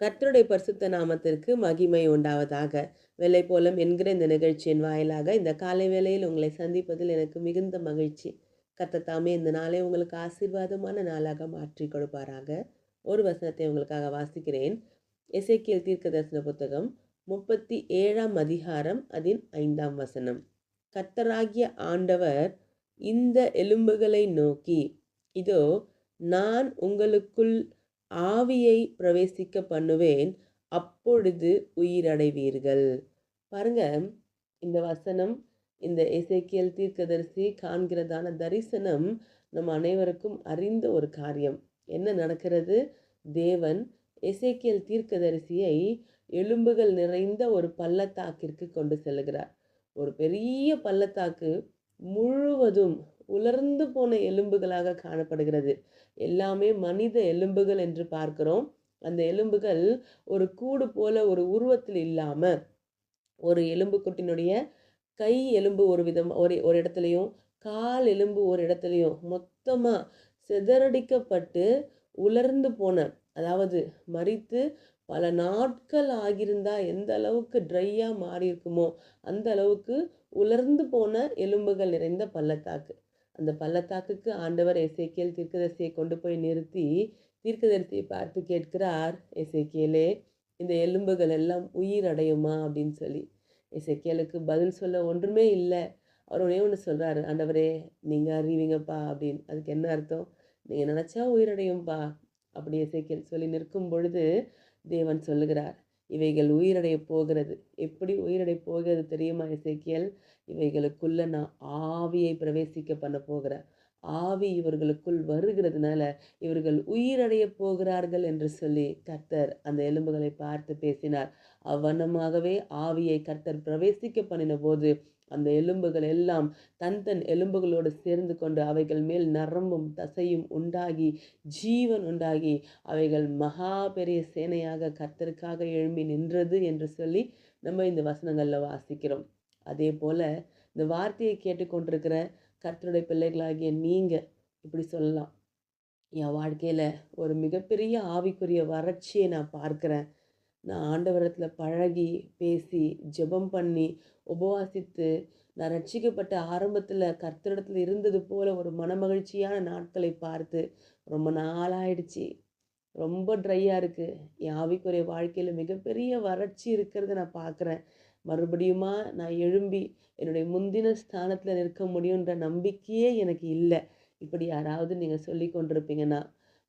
கர்த்தருடைய பரிசுத்த நாமத்திற்கு மகிமை உண்டாவதாக. வெள்ளை போலம் என்கிற இந்த நிகழ்ச்சியின் வாயிலாக இந்த காலை வேளையில் உங்களை சந்திப்பதில் எனக்கு மிகுந்த மகிழ்ச்சி. கர்த்தர் இந்த நாளை உங்களுக்கு ஆசீர்வாதமான நாளாக மாற்றி கொடுப்பாராக. ஒரு வசனத்தை உங்களுக்காக வாசிக்கிறேன். இசைக்கியல் தீர்க்க தரிசன புத்தகம் முப்பத்தி ஏழாம் அதிகாரம் அதன் ஐந்தாம் வசனம். கர்த்தராகிய ஆண்டவர் இந்த எலும்புகளை நோக்கி இதோ நான் உங்களுக்குள் ஆவியை பிரவேசிக்க பண்ணுவேன் அப்பொழுது உயிரடைவீர்கள். பாருங்க இந்த வசனம் இந்த இசைக்கியல் தீர்க்கதரிசி காண்கிறதான தரிசனம் நம் அனைவருக்கும் அறிந்த ஒரு காரியம். என்ன நடக்கிறது? தேவன் இசைக்கியல் தீர்க்கதரிசியை எலும்புகள் நிறைந்த ஒரு பள்ளத்தாக்கிற்கு கொண்டு செல்கிறார் ஒரு பெரிய பள்ளத்தாக்கு முழுவதும் உலர்ந்து போன எலும்புகளாக காணப்படுகிறது. எல்லாமே மனித எலும்புகள் என்று பார்க்கிறோம். அந்த எலும்புகள் ஒரு கூடு போல ஒரு உருவத்தில் இல்லாமல் ஒரு எலும்பு குட்டினுடைய கை எலும்பு ஒரு விதம் ஒரு ஒரு இடத்துலையும் கால் எலும்பு ஒரு இடத்துலையும் மொத்தமாக சிதறடிக்கப்பட்டு உலர்ந்து போன அதாவது மறித்து பல நாட்கள் ஆகியிருந்தா எந்த அளவுக்கு ட்ரையாக மாறி இருக்குமோ அந்த அளவுக்கு உலர்ந்து போன எலும்புகள் நிறைந்த பள்ளத்தாக்கு. அந்த பள்ளத்தாக்குக்கு ஆண்டவர் எசேக்கியல் தீர்க்கதரிசியை கொண்டு போய் நிறுத்தி தீர்க்கதரிசியை பார்த்து கேட்கிறார் எசேக்கியலே இந்த எலும்புகள் எல்லாம் உயிர் அடையுமா? அப்படின்னு சொல்லி. எசேக்கியலுக்கு பதில் சொல்ல ஒன்றுமே இல்லை. அவர் ஒன்றே ஒன்று சொல்கிறாரு ஆண்டவரே நீங்கள் அறிவீங்கப்பா அப்படின்னு. அதுக்கு என்ன அர்த்தம்? நீங்கள் நினச்சா உயிரடையும்பா அப்படி இசைக்கியல் சொல்லி நிற்கும் பொழுது தேவன் சொல்லுகிறார் இவைகள் உயிரடைய போகிறது. எப்படி உயிரடை போகிறது தெரியுமா இசைக்கியல் இவைகளுக்குள்ளே நான் ஆவியை பிரவேசிக்க பண்ண போகிறேன். ஆவி இவர்களுக்குள் வருகிறதுனால இவர்கள் உயிரடைய போகிறார்கள் என்று சொல்லி கர்த்தர் அந்த எலும்புகளை பார்த்து பேசினார். அவ்வண்ணமாகவே ஆவியை கர்த்தர் பிரவேசிக்க பண்ணின போது அந்த எலும்புகள் எல்லாம் தன் தன் எலும்புகளோடு சேர்ந்து கொண்டு அவைகள் மேல் நரம்பும் தசையும் உண்டாகி ஜீவன் உண்டாகி அவைகள் மகா பெரிய சேனையாக கர்த்தருக்காக எழும்பி நின்றது என்று சொல்லி நம்ம இந்த வசனங்களில் வாசிக்கிறோம். அதே போல் இந்த வார்த்தையை கேட்டுக்கொண்டிருக்கிற கர்த்தருடைய பிள்ளைகளாகிய நீங்கள் இப்படி சொல்லலாம். என் வாழ்க்கையில் ஒரு மிகப்பெரிய ஆவிக்குரிய வறட்சியை நான் பார்க்குறேன். நான் ஆண்டவரத்தில் பழகி பேசி ஜெபம் பண்ணி உபவாசித்து நான் ரட்சிக்கப்பட்ட ஆரம்பத்தில் கர்த்தரிடத்தில் இருந்தது போல் ஒரு மனமகிழ்ச்சியான நாட்களை பார்த்து ரொம்ப நாளாயிடுச்சு. ரொம்ப ட்ரையாக இருக்குது என் ஆவிக்குரிய வாழ்க்கையில் மிகப்பெரிய வறட்சி இருக்கிறத நான் பார்க்குறேன். மறுபடியுமா நான் எழும்பி என்னுடைய முந்தின ஸ்தானத்தில் நிற்க முடியுன்ற நம்பிக்கையே எனக்கு இல்லை. இப்படி யாராவது நீங்கள் சொல்லி கொண்டிருப்பீங்கன்னா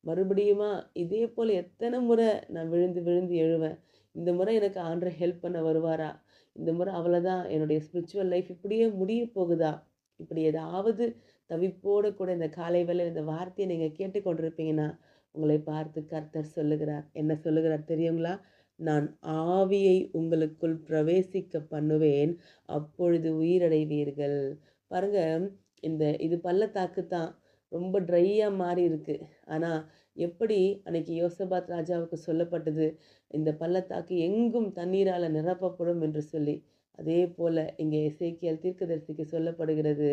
மறுபடியுமா இதே போல் எத்தனை முறை நான் விழுந்து விழுந்து எழுவேன்? இந்த முறை எனக்கு ஆண்டரை ஹெல்ப் பண்ண வருவாரா? இந்த முறை அவ்வளோதான் என்னுடைய ஸ்பிரிச்சுவல் லைஃப் இப்படியே முடிய போகுதா? இப்படி ஏதாவது தவிப்போடு கூட இந்த காலை வேலை இந்த வார்த்தையை நீங்கள் கேட்டுக்கொண்டிருப்பீங்கன்னா உங்களை பார்த்து கர்த்தர் சொல்லுகிறார். என்ன சொல்லுகிறார் தெரியுங்களா? நான் ஆவியை உங்களுக்குள் பிரவேசிக்க பண்ணுவேன் அப்பொழுது உயிரடைவீர்கள். பாருங்க இந்த இது பள்ளத்தாக்கு தான் ரொம்ப ட்ரையாக மாறி இருக்கு ஆனால் எப்படி அன்னைக்கு யோசபாத் ராஜாவுக்கு சொல்லப்பட்டது? இந்த பள்ளத்தாக்கு எங்கும் தண்ணீரால் நிரப்பப்படும் என்று சொல்லி. அதே போல் இங்கே இசைக்கியல் தீர்க்கதரிசிக்கு சொல்லப்படுகிறது.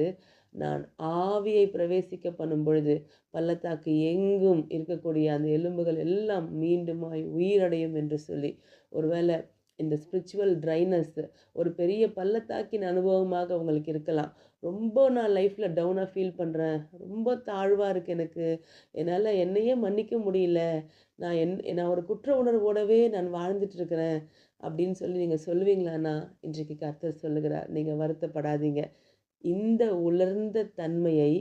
நான் ஆவியை பிரவேசிக்க பண்ணும் பொழுது பள்ளத்தாக்கு எங்கும் இருக்கக்கூடிய அந்த எலும்புகள் எல்லாம் மீண்டுமாய் உயிரடையும் என்று சொல்லி ஒருவேளை இந்த ஸ்பிரிச்சுவல் ட்ரைனஸ் ஒரு பெரிய பள்ளத்தாக்கின் அனுபவமாக உங்களுக்கு இருக்கலாம். ரொம்ப நான் லைஃப்பில் டவுனாக ஃபீல் பண்ணுறேன் ரொம்ப தாழ்வாக இருக்குது எனக்கு. என்னால் என்னையே மன்னிக்க முடியல. நான் என் நான் ஒரு குற்ற உணர்வோடவே நான் வாழ்ந்துட்டுருக்கிறேன் அப்படின்னு சொல்லி நீங்கள் சொல்லுவீங்களாண்ணா? இன்றைக்கு கர்த்தர் சொல்லுகிறார். நீங்கள் வருத்தப்படாதீங்க. இந்த உலர்ந்த தன்மையை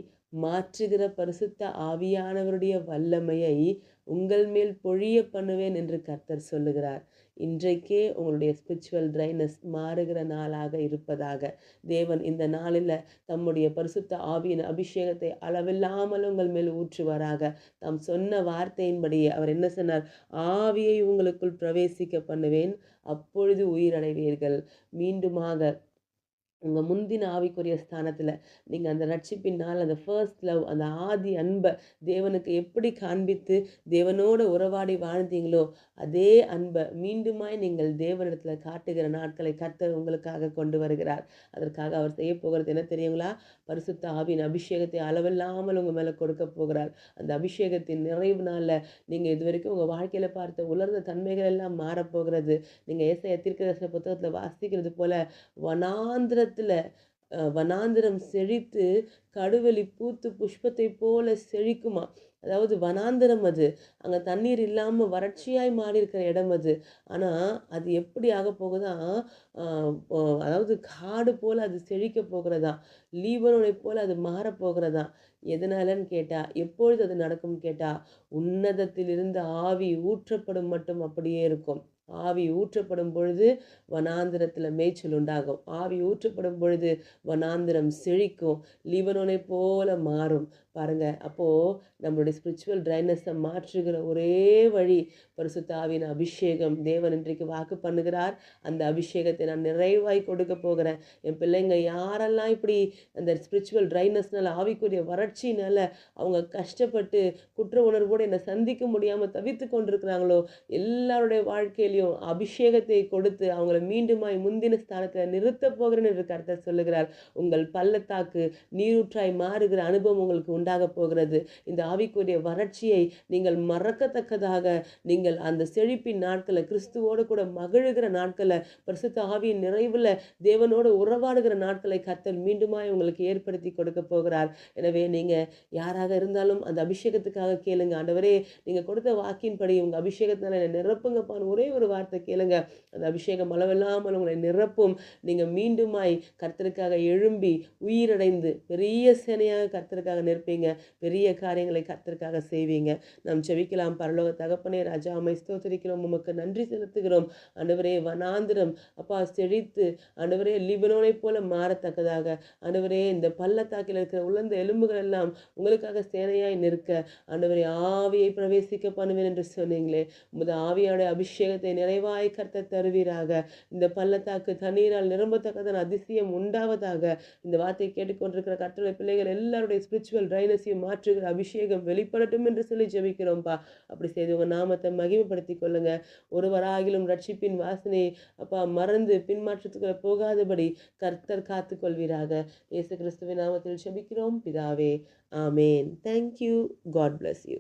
மாற்றுகிற பரிசுத்த ஆவியானவருடைய வல்லமையை உங்கள் மேல் பொழிய பண்ணுவேன் என்று கர்த்தர் சொல்லுகிறார். இன்றைக்கே உங்களுடைய ஸ்பிரிச்சுவல் ட்ரைனஸ் மாறுகிற நாளாக இருப்பதாக தேவன் இந்த நாளில் தம்முடைய பரிசுத்த ஆவியின் அபிஷேகத்தை அளவில்லாமல் உங்கள் மேல் ஊற்றுவாராக. தாம் சொன்ன வார்த்தையின்படியே அவர் என்ன சொன்னார்? ஆவியை உங்களுக்குள் பிரவேசிக்க பண்ணுவேன் அப்பொழுது உயிரடைவீர்கள். மீண்டுமாக உங்கள் முந்தின ஆவிக்குரிய ஸ்தானத்தில் நீங்கள் அந்த ரட்சிப்பினால் அந்த ஃபர்ஸ்ட் லவ் அந்த ஆதி அன்பை தேவனுக்கு எப்படி காண்பித்து தேவனோட உறவாடி வாழ்ந்தீங்களோ அதே அன்பை மீண்டுமாய் நீங்கள் தேவனிடத்தில் காட்டுகிற நாட்களை கர்த்தர் உங்களுக்காக கொண்டு வருகிறார். அதற்காக அவர் செய்ய போகிறது என்ன தெரியுங்களா? பரிசுத்த ஆவியின் அபிஷேகத்தை அளவில்லாமல் உங்கள் மேலே கொடுக்க போகிறார். அந்த அபிஷேகத்தின் நிறைவுனால நீங்கள் இது வரைக்கும் உங்கள் வாழ்க்கையில் பார்த்த உலர்ந்த தன்மைகள் எல்லாம் மாறப்போகிறது. நீங்கள் ஏசைய தீர்க்கதரிசன புத்தகத்தில் வாசிக்கிறது போல வனத்தில் வனாந்திரம் செழித்து கடுவெளி பூத்து புஷ்பத்தை போல செழிக்குமா? அதாவது வனாந்திரம் அது. அங்கே தண்ணீர் இல்லாமல் வறட்சியாய் மாறி இருக்கிற இடம் அது. ஆனால் அது எப்படி ஆக போகுதா அதாவது காடு போல் அது செழிக்க போகிறதா? லீபனோனை போல் அது மாறப்போகிறதா எதனாலன்னு கேட்டா எப்பொழுது அது நடக்கும்னு கேட்டா உன்னதத்திலிருந்து ஆவி ஊற்றப்படும் மட்டும் அப்படியே இருக்கும். ஆவி ஊற்றப்படும் பொழுது வனாந்திரத்தில் மேய்ச்சல் உண்டாகும். ஆவி ஊற்றப்படும் பொழுது வனாந்திரம் செழிக்கும். லிவனோனை போல மாறும். பாருங்க அப்போது நம்மளுடைய ஸ்பிரிச்சுவல் ட்ரைனஸை மாற்றுகிற ஒரே வழி பரிசுத்தாவின் அபிஷேகம். தேவன் இன்றைக்கு வாக்கு பண்ணுகிறார். அந்த அபிஷேகத்தை நான் நிறைவாய் கொடுக்க போகிறேன். என் பிள்ளைங்க யாரெல்லாம் இப்படி அந்த ஸ்பிரிச்சுவல் ட்ரைனஸ்னால ஆவிக்குரிய வறட்சினால் அவங்க கஷ்டப்பட்டு குற்ற உணர்வோடு என்னை சந்திக்க முடியாமல் தவித்து கொண்டிருக்கிறாங்களோ எல்லாருடைய வாழ்க்கையிலையும் அபிஷேகத்தை கொடுத்து அவங்கள மீண்டுமாய் முந்தின ஸ்தானத்தில் நிறுத்த போகிறேன் என்று கர்த்தர் சொல்லுகிறார். உங்கள் பள்ளத்தாக்கு நீரூற்றாய் மாறுகிற அனுபவம் உங்களுக்கு உண்டாக போகிறது. இந்த ஆவிக்குரிய வறட்சியை நீங்கள் மறக்கத்தக்கதாக நீங்கள் அந்த செழிப்பின் நாட்களை கிறிஸ்துவோடு கூட மகிழுகிற நாட்களை பரிசுத்த ஆவியின் நிறைவில் தேவனோடு உறவாடுகிற நாட்களை கத்தல் மீண்டுமாய் உங்களுக்கு ஏற்படுத்தி கொடுக்க போகிறார். எனவே நீங்கள் யாராக இருந்தாலும் அந்த அபிஷேகத்துக்காக கேளுங்க. ஆண்டவரே நீங்கள் கொடுத்த வாக்கின்படி உங்கள் அபிஷேகத்தினால என்னை நிரப்புங்கப்பான்னு ஒரே ஒரு வார்த்தை கேளுங்க. அந்த அபிஷேகம் அளவில்லாமல் உங்களை நிரப்பும். நீங்கள் மீண்டுமாய் கர்த்தருக்காக எழும்பி உயிரடைந்து பெரிய சேனையாக கர்த்தருக்காக நிற்பீங்க பெரிய காரியங்களை கர்த்தருக்காக செய்வீங்க. நாம் செவிக்கலாம் பரலோக தகப்பனே ராஜா அமை ஸ்தோத்தரிக்கிறோம். உமக்கு நன்றி செலுத்துகிறோம். அனுவரே வனாந்திரம் அப்பா செழித்து அனுவரே லிபனோனைப் போல மாறத்தக்கதாக. அனுவரே இந்த பள்ளத்தாக்கில் இருக்கிற உலர்ந்த எலும்புகள் எல்லாம் உங்களுக்காக சேனையாய் நிற்க. அனுவரே ஆவியை பிரவேசிக்க பண்ணுவேன் என்று சொன்னீங்களே. உமது ஆவியோட அபிஷேகத்தை நிறைவாய் கர்த்தர் தருவீராக. இந்த பள்ளத்தாக்கு தண்ணீரால் நிரம்பத்தக்கதன் அதிசயம் உண்டாவதாக இந்த வார்த்தையை கேட்டுக்கொண்டிருக்கிற கர்த்தருடைய பிள்ளைகள் எல்லாருடைய ஸ்பிரிச்சுவல் ட்ரைனஸையும் மாற்றுகிற அபிஷேகம் வெளிப்படட்டும் என்று சொல்லி ஜெபிக்கிறோம்ப்பா அப்படி செய்து உங்கள் நாமத்தை மகிமைப்படுத்தி கொள்ளுங்க. ஒருவராகிலும் ரட்சிப்பின் வாசனை அப்பா மறந்து பின்மாற்றத்துக்குள்ள போகாதபடி கர்த்தர் காத்துக்கொள்வீராக இயேசு கிறிஸ்துவின் நாமத்தில் ஜெபிக்கிறோம். பிதாவே ஆமேன். Thank you god bless you